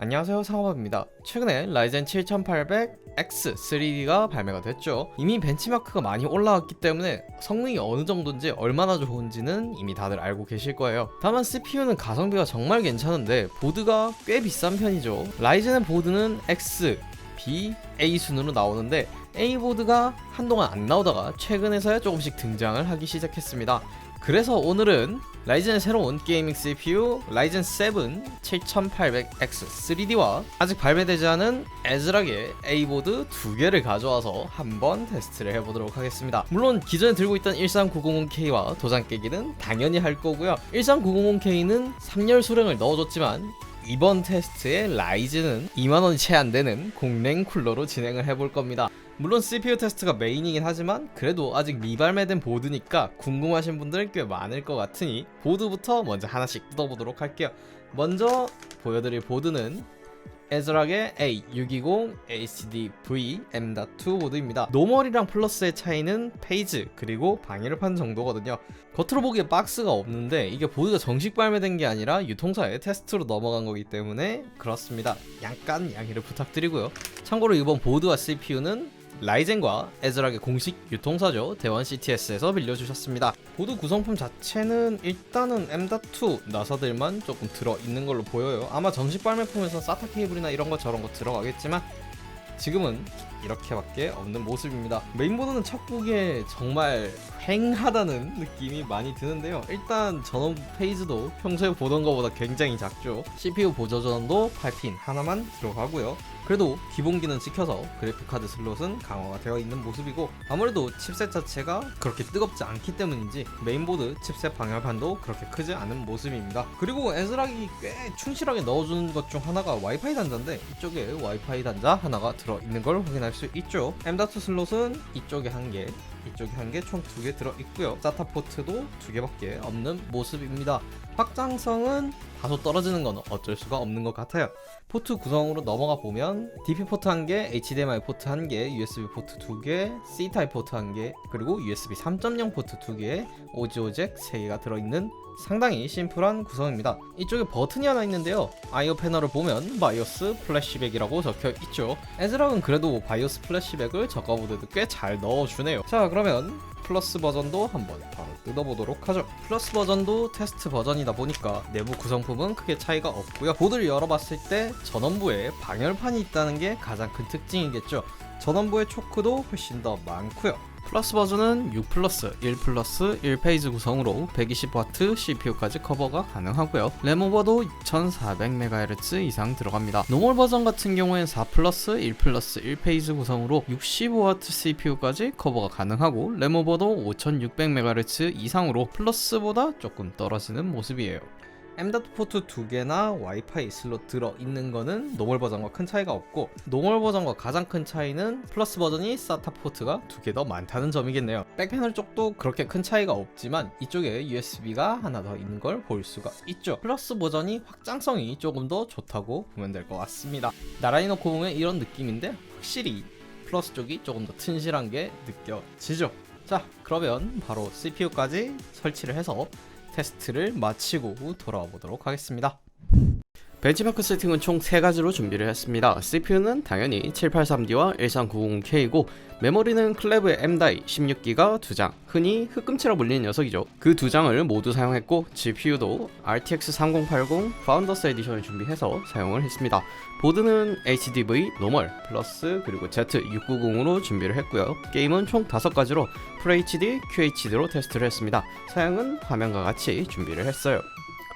안녕하세요 상호박입니다. 최근에 라이젠 7800X 3D가 발매가 됐죠. 이미 벤치마크가 많이 올라왔기 때문에 성능이 어느 정도인지 얼마나 좋은지는 이미 다들 알고 계실 거예요. 다만 CPU는 가성비가 정말 괜찮은데 보드가 꽤 비싼 편이죠. 라이젠의 보드는 X, B, A 순으로 나오는데 A 보드가 한동안 안 나오다가 최근에서야 조금씩 등장을 하기 시작했습니다. 그래서 오늘은 라이젠의 새로운 게이밍 CPU 라이젠 7 7800X 3D와 아직 발매되지 않은 에즈락의 A보드 두 개를 가져와서 한번 테스트를 해보도록 하겠습니다. 물론 기존에 들고 있던 13900K와 도장 깨기는 당연히 할 거고요. 13900K는 3열 수랭을 넣어줬지만 이번 테스트에 라이즈는 2만원이 채 안 되는 공랭 쿨러로 진행을 해볼 겁니다. 물론 CPU 테스트가 메인이긴 하지만 그래도 아직 미발매된 보드니까 궁금하신 분들 꽤 많을 것 같으니 보드부터 먼저 하나씩 뜯어보도록 할게요. 먼저 보여드릴 보드는 에즈락의 A620 ACD V M.2 보드입니다. 노멀이랑 플러스의 차이는 페이지 그리고 방열판 정도거든요. 겉으로 보기에 박스가 없는데 이게 보드가 정식 발매된 게 아니라 유통사에 테스트로 넘어간 거기 때문에 그렇습니다. 약간 양해를 부탁드리고요. 참고로 이번 보드와 CPU는 라이젠과 에즈락의 공식 유통사죠 대원 CTS에서 빌려주셨습니다. 보드 구성품 자체는 일단은 M.2 나사들만 조금 들어 있는 걸로 보여요. 아마 정식 발매품에서 사타 케이블이나 이런 거 저런 거 들어가겠지만 지금은 이렇게밖에 없는 모습입니다. 메인보드는 첫 보기에 정말 횡하다는 느낌이 많이 드는데요. 일단 전원 페이지도 평소에 보던 것보다 굉장히 작죠. CPU 보조 전원도 8핀 하나만 들어가고요. 그래도 기본기는 지켜서 그래픽카드 슬롯은 강화가 되어 있는 모습이고 아무래도 칩셋 자체가 그렇게 뜨겁지 않기 때문인지 메인보드 칩셋 방열판도 그렇게 크지 않은 모습입니다. 그리고 에즈락이 꽤 충실하게 넣어주는 것 중 하나가 와이파이 단자인데 이쪽에 와이파이 단자 하나가 들어 있는 걸 확인할 수 있죠. M.2 슬롯은 이쪽에 한 개, 이쪽에 한 개 총 두 개 들어 있고요. 사타 포트도 두 개밖에 없는 모습입니다. 확장성은 다소 떨어지는 건 어쩔 수가 없는 것 같아요. 포트 구성으로 넘어가 보면 DP 포트 한 개, HDMI 포트 한 개, USB 포트 두 개, C 타입 포트 한 개, 그리고 USB 3.0 포트 두 개, 오지오 잭세 개가 들어 있는 상당히 심플한 구성입니다. 이쪽에 버튼이 하나 있는데요. I/O 패널을 보면 바이오스 플래시백이라고 적혀 있죠. 에즈락은 그래도 바이오스 플래시백을 저가보드도 꽤 잘 넣어주네요. 자 그 러면 플러스 버전도 한번 바로 뜯어보도록 하죠. 플러스 버전도 테스트 버전이다 보니까 내부 구성품은 크게 차이가 없고요. 보드를 열어봤을 때 전원부에 방열판이 있다는 게 가장 큰 특징이겠죠. 전원부의 초크도 훨씬 더 많고요. 플러스 버전은 6 플러스, 1 플러스 1페이지 구성으로 120W CPU까지 커버가 가능하고요. 램 오버도 2400MHz 이상 들어갑니다. 노멀 버전 같은 경우엔 4 플러스, 1 플러스 1페이지 구성으로 65W CPU까지 커버가 가능하고 램 오버도 5600MHz 이상으로 플러스보다 조금 떨어지는 모습이에요. M.2 포트 두 개나 와이파이 슬롯 들어 있는 거는 노멀 버전과 큰 차이가 없고 노멀 버전과 가장 큰 차이는 플러스 버전이 SATA 포트가 두 개 더 많다는 점이겠네요. 백패널 쪽도 그렇게 큰 차이가 없지만 이쪽에 USB가 하나 더 있는 걸 볼 수가 있죠. 플러스 버전이 확장성이 조금 더 좋다고 보면 될 것 같습니다. 나란히 놓고 보면 이런 느낌인데 확실히 플러스 쪽이 조금 더 튼실한 게 느껴지죠. 자 그러면 바로 CPU까지 설치를 해서 테스트를 마치고 돌아와 보도록 하겠습니다. 벤치마크 세팅은 총 3가지로 준비를 했습니다. CPU는 당연히 783D와 1390K이고 메모리는 클레브의 M.2 16기가 2장, 흔히 흑금치라 불리는 녀석이죠. 그 두 장을 모두 사용했고 GPU도 RTX 3080 파운더스 에디션을 준비해서 사용을 했습니다. 보드는 HDV, 노멀, 플러스 그리고 Z690으로 준비를 했고요. 게임은 총 5가지로 FHD, QHD로 테스트를 했습니다. 사양은 화면과 같이 준비를 했어요.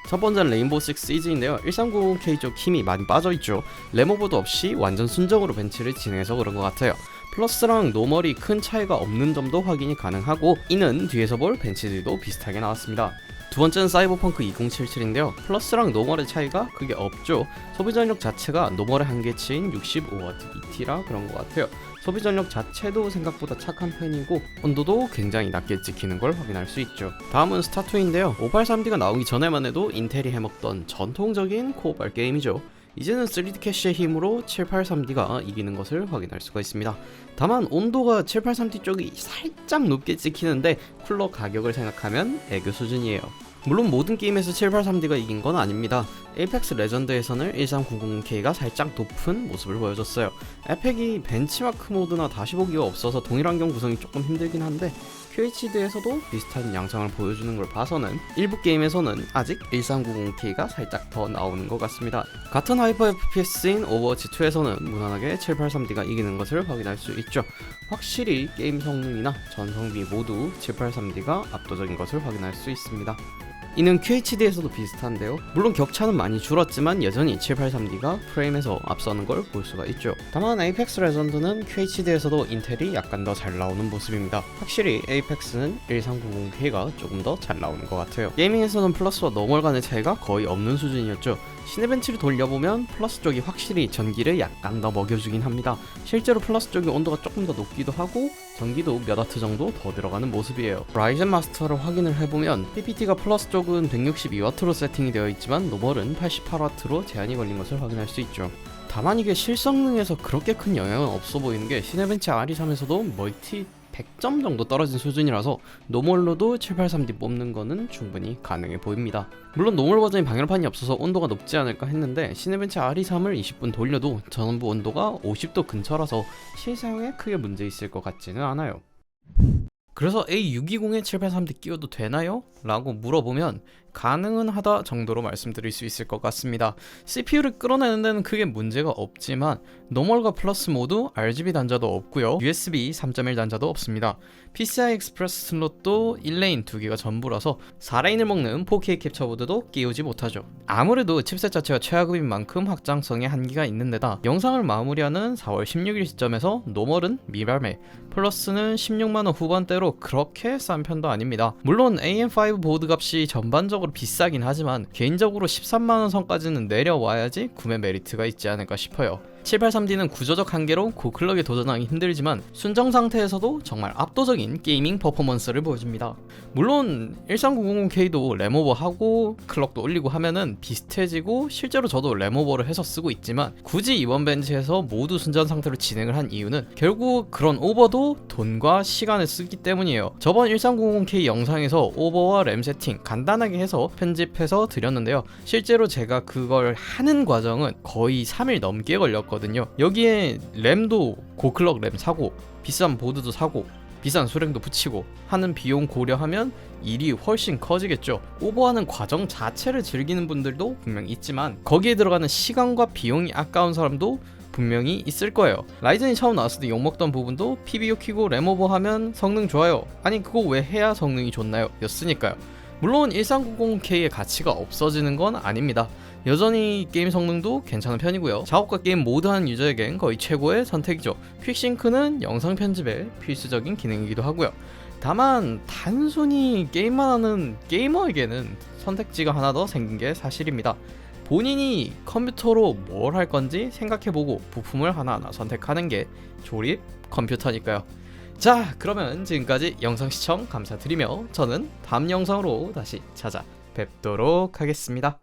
첫 번째는 레인보우 6 시즈인데요. 1390K 쪽 힘이 많이 빠져있죠. 레모버도 없이 완전 순정으로 벤치를 진행해서 그런 것 같아요. 플러스랑 노멀이 큰 차이가 없는 점도 확인이 가능하고 이는 뒤에서 볼 벤치들도 비슷하게 나왔습니다. 두 번째는 사이버펑크 2077인데요. 플러스랑 노멀의 차이가 크게 없죠. 소비 전력 자체가 노멀의 한계치인 65W BT라 그런 것 같아요. 소비 전력 자체도 생각보다 착한 편이고 온도도 굉장히 낮게 찍히는 걸 확인할 수 있죠. 다음은 스타2인데요. 583D가 나오기 전에만 해도 인텔이 해먹던 전통적인 코어발 게임이죠. 이제는 3D 캐시의 힘으로 783D가 이기는 것을 확인할 수가 있습니다. 다만 온도가 783D 쪽이 살짝 높게 찍히는데 쿨러 가격을 생각하면 애교 수준이에요. 물론 모든 게임에서 783D가 이긴 건 아닙니다. 에이펙스 레전드에서는 1390K가 살짝 높은 모습을 보여줬어요. 에펙이 벤치마크 모드나 다시 보기가 없어서 동일 환경 구성이 조금 힘들긴 한데 QHD에서도 비슷한 양상을 보여주는 걸 봐서는 일부 게임에서는 아직 1390K가 살짝 더 나오는 것 같습니다. 같은 하이퍼 FPS인 오버워치 2에서는 무난하게 783D가 이기는 것을 확인할 수 있죠. 확실히 게임 성능이나 전성비 모두 783D가 압도적인 것을 확인할 수 있습니다. 이는 QHD에서도 비슷한데요. 물론 격차는 많이 줄었지만 여전히 783D가 프레임에서 앞서는 걸 볼 수가 있죠. 다만 에이펙스 레전드는 QHD에서도 인텔이 약간 더 잘 나오는 모습입니다. 확실히 에이펙스는 1390K가 조금 더 잘 나오는 것 같아요. 게이밍에서는 플러스와 노멀 간의 차이가 거의 없는 수준이었죠. 시네벤치를 돌려보면 플러스 쪽이 확실히 전기를 약간 더 먹여주긴 합니다. 실제로 플러스 쪽이 온도가 조금 더 높기도 하고 전기도 몇 와트 정도 더 들어가는 모습이에요. 라이젠 마스터를 확인을 해보면 PPT가 플러스 쪽은 162와트로 세팅이 되어 있지만 노멀은 88와트로 제한이 걸린 것을 확인할 수 있죠. 다만 이게 실성능에서 그렇게 큰 영향은 없어 보이는 게 시네벤치 RE3에서도 멀티 100점 정도 떨어진 수준이라서 노멀로도 783D 뽑는 거는 충분히 가능해 보입니다. 물론 노멀 버전이 방열판이 없어서 온도가 높지 않을까 했는데 시네벤치 RE3을 20분 돌려도 전원부 온도가 50도 근처라서 실사용에 크게 문제 있을 것 같지는 않아요. 그래서 A620에 783D 끼워도 되나요? 라고 물어보면 가능은 하다 정도로 말씀드릴 수 있을 것 같습니다. CPU를 끌어내는 데는 크게 문제가 없지만 노멀과 플러스 모두 RGB 단자도 없고요. USB 3.1 단자도 없습니다. PCI 익스프레스 슬롯도 1레인 2개가 전부라서 4레인을 먹는 4K 캡처보드도 끼우지 못하죠. 아무래도 칩셋 자체가 최하급인 만큼 확장성에 한계가 있는 데다 영상을 마무리하는 4월 16일 시점에서 노멀은 미발매, 플러스는 16만원 후반대로 그렇게 싼 편도 아닙니다. 물론 AM5 보드 값이 전반적으로 비싸긴 하지만 개인적으로 13만원 선까지는 내려와야지 구매 메리트가 있지 않을까 싶어요. 783D는 구조적 한계로 고클럭에 도전하기 힘들지만 순정 상태에서도 정말 압도적인 게이밍 퍼포먼스를 보여줍니다. 물론 13900K도 램오버하고 클럭도 올리고 하면은 비슷해지고 실제로 저도 램오버를 해서 쓰고 있지만 굳이 이번 벤치에서 모두 순전 상태로 진행을 한 이유는 결국 그런 오버도 돈과 시간을 쓰기 때문이에요. 저번 1390K 영상에서 오버와 램 세팅 간단하게 해서 편집해서 드렸는데요. 실제로 제가 그걸 하는 과정은 거의 3일 넘게 걸렸 거든요. 여기에 램도 고클럭 램 사고 비싼 보드도 사고 비싼 수랭도 붙이고 하는 비용 고려하면 일이 훨씬 커지겠죠. 오버하는 과정 자체를 즐기는 분들도 분명 있지만 거기에 들어가는 시간과 비용이 아까운 사람도 분명히 있을 거예요. 라이젠이 처음 나왔을 때 욕먹던 부분도 PBO 키고 램오버 하면 성능 좋아요. 아니 그거 왜 해야 성능이 좋나요? 였으니까요. 물론 1390K의 가치가 없어지는 건 아닙니다. 여전히 게임 성능도 괜찮은 편이고요. 작업과 게임 하는 유저에겐 거의 최고의 선택이죠. 퀵싱크는 영상 편집에 필수적인 기능이기도 하고요. 다만 단순히 게임만 하는 게이머에게는 선택지가 하나 더 생긴 게 사실입니다. 본인이 컴퓨터로 뭘 할 건지 생각해보고 부품을 하나하나 선택하는 게 조립 컴퓨터니까요. 자, 그러면 지금까지 영상 시청 감사드리며 저는 다음 영상으로 다시 찾아뵙도록 하겠습니다.